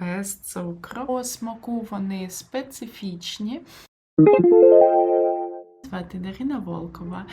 без цукру. По смаку вони специфічні. Звати Дарина Волкова.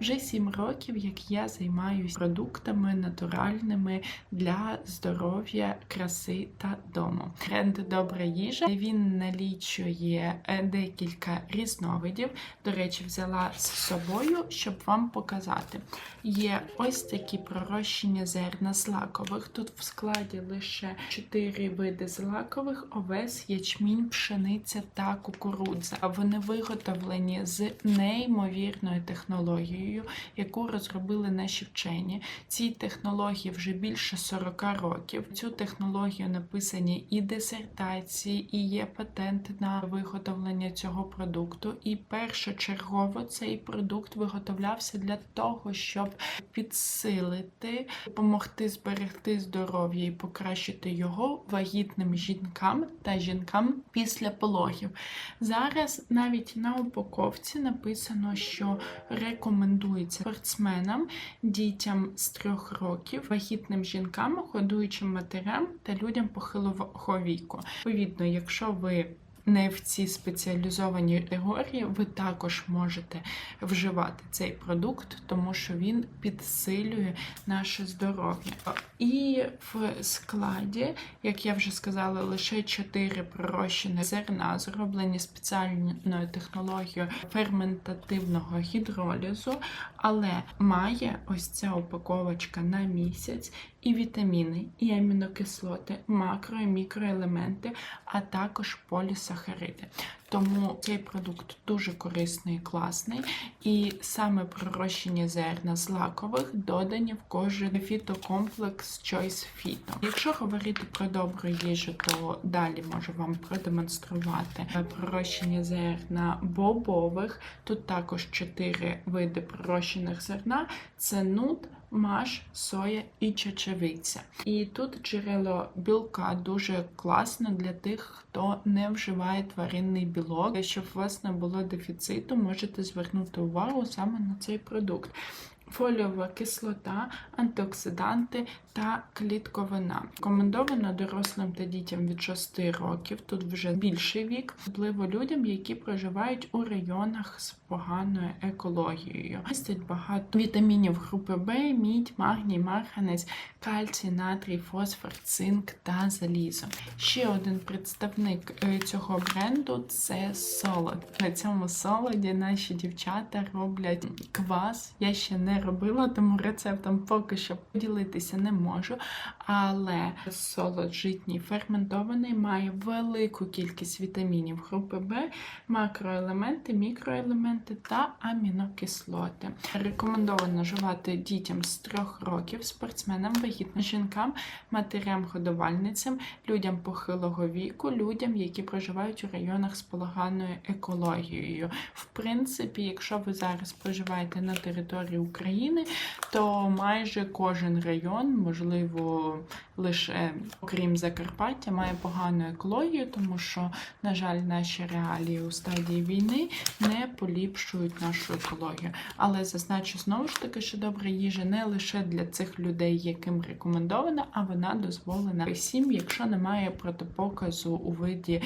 Вже 7 років, як я займаюся продуктами натуральними для здоров'я, краси та дому. Бренд Добра їжа він налічує е, декілька різновидів. До речі, взяла з собою, щоб вам показати. Є ось такі пророщення зерна злакових. Тут в складі лише 4 види злакових: овес, ячмінь, пшениця та кукурудза. Вони виготовлені з неймовірною технологією, яку розробили наші вчені. Цій технології вже більше 40 років. Цю технологію написані і дисертації, і є патент на виготовлення цього продукту. І першочергово цей продукт виготовлявся для того, щоб підсилити, допомогти зберегти здоров'я і покращити його вагітним жінкам та жінкам після пологів. Зараз навіть на упаковці написано, що рекомендується спортсменам, дітям з трьох років, вагітним жінкам, годуючим матерям та людям похилого віку. Відповідно, якщо ви не в ці спеціалізовані категорії, ви також можете вживати цей продукт, тому що він підсилює наше здоров'я. І в складі, як я вже сказала, лише 4 пророщені зерна, зроблені спеціальною технологією ферментативного гідролізу, але має ось ця упаковочка на місяць і вітаміни, і амінокислоти, макро і мікроелементи, а також полісахариди. Тому цей продукт дуже корисний і класний, і саме пророщені зерна злакових додані в кожен фітокомплекс Choice Phyto. Якщо говорити про добру їжу, то далі можу вам продемонструвати пророщені зерна бобових. Тут також 4 види пророщених зерна: це нут, маш, соя і чечевиця. І тут джерело білка дуже класно для тих, хто не вживає тваринний білок. Щоб у вас не було дефіциту, можете звернути увагу саме на цей продукт. Фоліова кислота, антиоксиданти та клітковина. Рекомендовано дорослим та дітям від 6 років, тут вже більший вік, особливо людям, які проживають у районах з поганою екологією. Містить багато вітамінів групи Б, мідь, магній, марганець, кальцій, натрій, фосфор, цинк та залізо. Ще один представник е, цього бренду це солод. На цьому солоді наші дівчата роблять квас. Я ще не робила, тому рецептом поки що поділитися не можу. Але солод житній ферментований має велику кількість вітамінів групи Б, макроелементи, мікроелементи та амінокислоти. Рекомендовано вживати дітям з 3 років, спортсменам, вагітним жінкам, матерям-годувальницям, людям похилого віку, людям, які проживають у районах з поганою екологією. В принципі, якщо ви зараз проживаєте на території України, то майже кожен район, можливо, лише окрім Закарпаття, має погану екологію, тому що, на жаль, наші реалії у стадії війни не поліпшують нашу екологію. Але зазначу знову ж таки, що добра їжа не лише для цих людей, яким рекомендована, а вона дозволена всім, якщо немає протипоказу у виді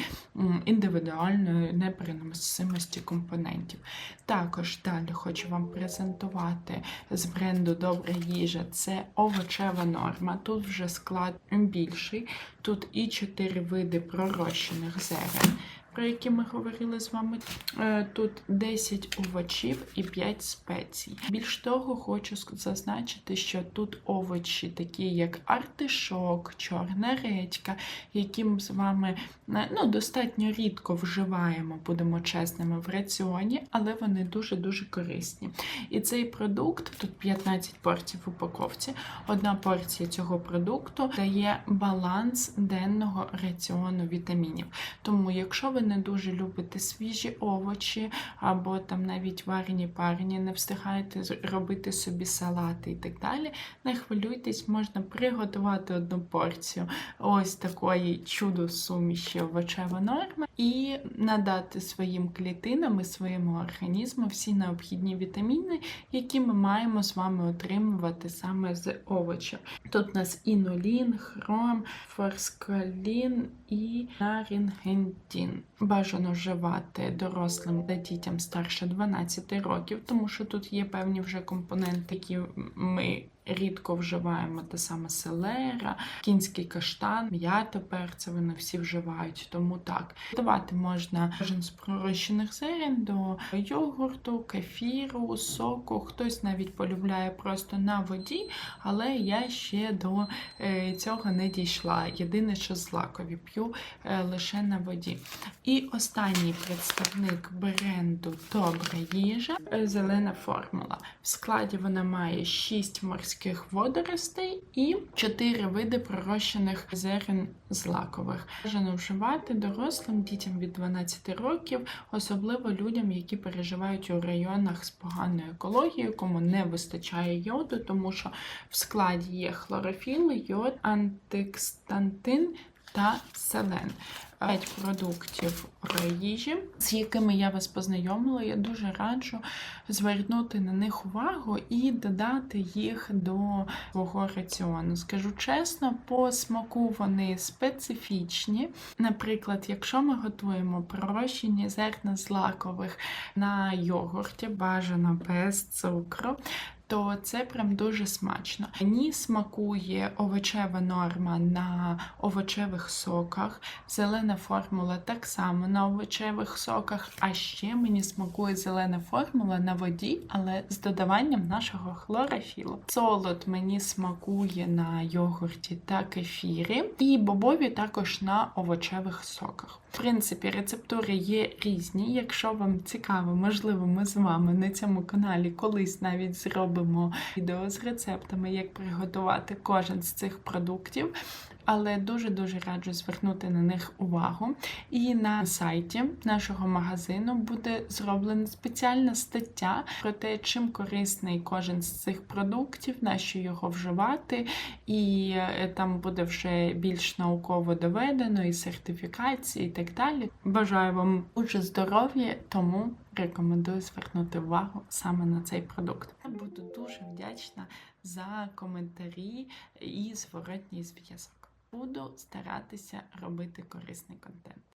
індивідуальної непереносимості компонентів. Також далі хочу вам презентувати з бренду Добра їжа. Це овочева норма. Тут вже склад більший. Тут і 4 види пророщених зерен. Про які ми говорили з вами. Е, Тут 10 овочів і 5 спецій. Більш того, хочу зазначити, що тут овочі, такі як артишок, чорна редька, які ми з вами е, ну, достатньо рідко вживаємо, будемо чесними, в раціоні, але вони дуже-дуже корисні. І цей продукт, тут 15 порцій в упаковці, одна порція цього продукту дає баланс денного раціону вітамінів. Тому, якщо ви не дуже любите свіжі овочі, або там навіть варені парені, не встигаєте робити собі салати і так далі, не хвилюйтесь, можна приготувати одну порцію. Ось такої чудо суміші овочевої норма і надати своїм клітинам і своєму організму всі необхідні вітаміни, які ми маємо з вами отримувати саме з овочів. Тут у нас інулін, хром, форскалін і нарінгентін. Бажано вживати дорослим та дітям старше 12 років, тому що тут є певні вже компоненти, які ми рідко вживаємо, те саме селера, кінський каштан, м'ята перця, вони всі вживають, тому так. Давати можна кожен з пророщених зерен до йогурту, кефіру, соку. Хтось навіть полюбляє просто на воді, але я ще до е, цього не дійшла. Єдине, що злакові п'ю е, лише на воді. І останній представник бренду Добра їжа е, зелена формула. В складі вона має 6 морських водоростей і 4 види пророщених зерен злакових. Бажано вживати дорослим дітям від 12 років, особливо людям, які переживають у районах з поганою екологією, кому не вистачає йоду, тому що в складі є хлорофіл, йод, антикстантин та селен. П'ять продуктів їжі, з якими я вас познайомила. Я дуже раджу звернути на них увагу і додати їх до свого раціону. Скажу чесно, по смаку вони специфічні. Наприклад, якщо ми готуємо пророщені зерна злакових на йогурті, бажано без цукру. То це прям дуже смачно. Мені смакує овочева норма на овочевих соках, зелена формула так само на овочевих соках, а ще мені смакує зелена формула на воді, але з додаванням нашого хлорофілу. Солод мені смакує на йогурті та кефірі, і бобові також на овочевих соках. В принципі, рецептури є різні. Якщо вам цікаво, можливо, ми з вами на цьому каналі колись навіть зробимо відео з рецептами, як приготувати кожен з цих продуктів. Але дуже-дуже раджу звернути на них увагу. І на сайті нашого магазину буде зроблена спеціальна стаття про те, чим корисний кожен з цих продуктів, на що його вживати, і е, там буде вже більш науково доведено, і сертифікації, і так далі. Бажаю вам дуже здоров'я, тому рекомендую звернути увагу саме на цей продукт. Буду дуже вдячна за коментарі і зворотній зв'язок. Буду старатися робити корисний контент.